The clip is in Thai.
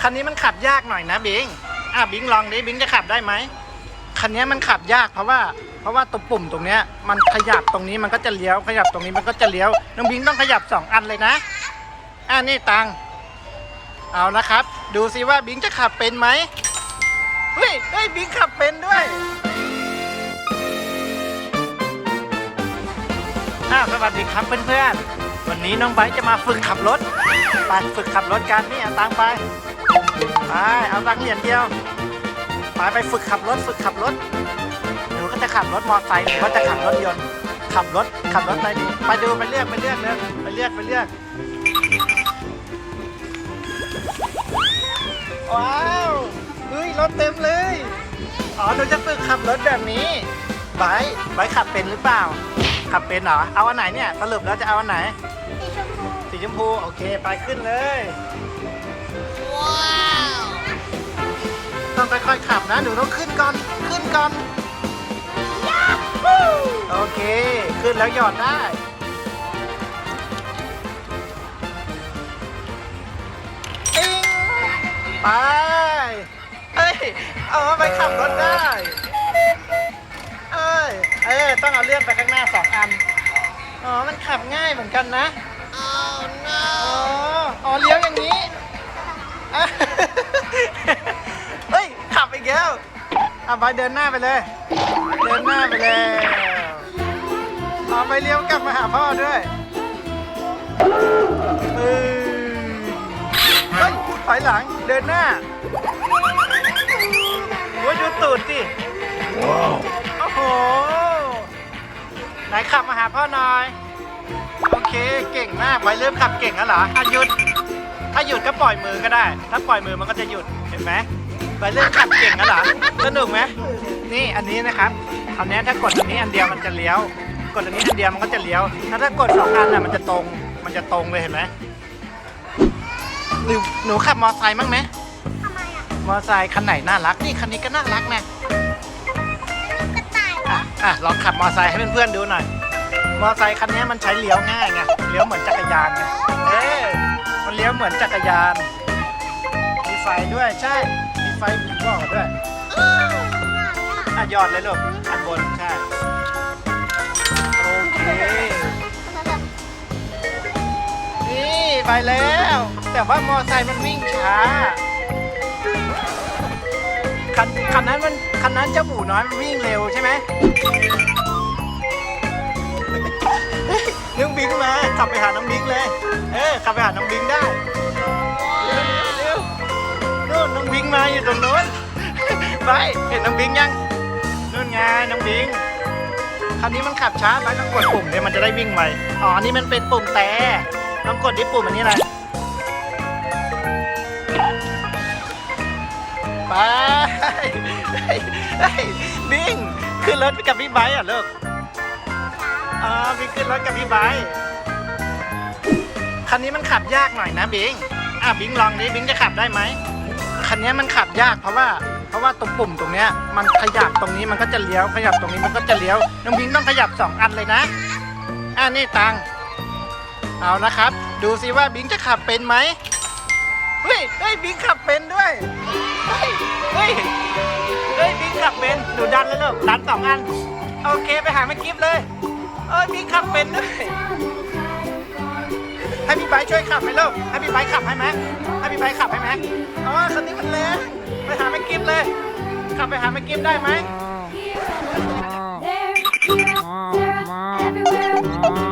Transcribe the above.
คันนี้มันขับยากหน่อยนะบิงอะบิงลองดิบิงจะขับได้ไหมคันนี้มันขับยากเพราะว่าเพราะว่าตัวปุ่มตรงเนี้ยมันขยับตรงนี้มันก็จะเลี้ยวขยับตรงนี้มันก็จะเลี้ยวน้องบิงต้องขยับสองอันเลยนะอะนี่ตังเอานะครับ ดูซิว่าบิงจะขับเป็นไหมเฮ้ยเฮ้ยบิงขับเป็นด้วยอ้าวสวัสดีครับเพื่อนๆวันนี้น้องไบจะมาฝึกขับรถไปฝึกขับรถกันนี่เอาตังไป ไปเอาตังค์เหรียญเดียวไปไปฝึกขับรถฝึกขับรถหนูก็จะขับรถมอเตอร์ไซค์หรือว่าจะขับรถยนต์ขับรถขับรถอะไรดีไปดูไปเลือกไปเลือกเลยไปเลือกไปเลือกว้าวเฮ้ยรถเต็มเลยอ๋อหนูจะฝึกขับรถแบบนี้ไบไบขับเป็นหรือเปล่า ขับเป็นเหรอเอาอันไหนเนี่ยสรุปแล้วจะเอาอันไหนสีชมพูสีชมพูโอเคไปขึ้นเลย ต้องค่อยๆขับนะ หนูต้องขึ้นก่อน ขึ้นก่อน โอเค ขึ้นแล้วหยอดได้อิงไป เอ้ย เอาไปขับรถได้ เอ้ย เออต้องเอาเลื่อนไปข้างหน้าสองอัน อ๋อ มันขับง่ายเหมือนกันนะโอ้ no อ๋ออ๋อ เลี้ยวอย่างนี้ เอาไปเดินหน้าไปเลย เดินหน้าไปเลยเอาไปเลี้ยวกลับมาหาพ่อด้วยเออเฮ้ยถอยหลังเดินหน้าโอ้ยดูตูดสิโอ้โห ไหนขับมาหาพ่อหน่อย โอเคเก่งมากไปเริ่มขับเก่งแล้วเหรออะหยุด ถ้าหยุดก็ปล่อยมือก็ได้ ถ้าปล่อยมือมันก็จะหยุด เห็นไหม ไปเริ่มขับเก่งแล้วเหรอสนุกไหมนี่อันนี้นะครับอันนี้ถ้ากดอันนี้อันเดียวมันจะเลี้ยว กดอันนี้อันเดียวมันก็จะเลี้ยว ถ้าถ้ากดสองอันน่ะมันจะตรง มันจะตรงเลยเห็นไหมหนูหนูขับมอไซค์มั้างไหมทำไมอะมอไซค์คันไหนน่ารัก นี่คันนี้ก็น่ารักนะลูกกระต่ายเหรอะออะลองขับมอไซค์ให้เพื่อนๆดูหน่อย มอไซค์คันนี้มันใช้เลี้ยวง่ายไง เลี้ยวเหมือนจักรยานไง เอ๊ะมันเลี้ยวเหมือนจักรยาน มีไฟด้วยใช่มี ไฟบอกด้วยอ้าวอะหยอดเลยลูกอันบนใช่โอเคนี่ไปแล้ว แต่ว่ามอไซค์มันวิ่งช้าคันคันนั้นมันคันนั้นเจ้าหมูน้อยมันวิ่งเร็วใช่ไหมเฮ้ยน้องบิงมาขับไปหาน้องบิงเลย เออขับไปหาน้องบิง รงโน้นไปเห็นน้องบิงยังนู่นไงน้องบิงคันนี้มันขับช้าไปต้องกดปุ่มเนี่ยมันจะได้วิ่งไวอ๋อนี่มันเป็นปุ่มแต่ต้องกดที่ปุ่มอันนี้อะไรไปบิงขึ้นรถไปกับพี่ไบร์อะลูกอ่าบิงขึ้นรถกับพี่ไบร์คันนี้มันขับยากหน่อยนะบิงอะบิงลองดิบิงจะขับได้ไหม คันนี้มันขับยากเพราะว่า เพราะว่าตรงปุ่มตรงเนี้ยมันขยับตรงนี้มันก็จะเลี้ยวขยับตรงนี้มันก็จะเลี้ยวน้องบิงต้องขยับสองอันเลยนะอะนี่ตังเอานะครับ ดูซิว่าบิงจะขับเป็นไหมเฮ้ยเฮ้ยบิงขับเป็นด้วยเฮ้ยเฮ้ยเฮ้ยบิ๊กขับเป็นหนูดันแล้วลูกดันสองอันโอเคไปหาแม่กิฟเลยเอ้ยบิ๊กขับเป็นด้วย ให้พี่ไบช่วยขับไหมลูกให้พี่ไบขับให้ไหมให้พี่ไบขับให้ไหมอ๋อคันนี้มันแรงไปหาแม่กิฟเลย ขับไปหาแม่กิฟได้ไหม Oh, oh, oh.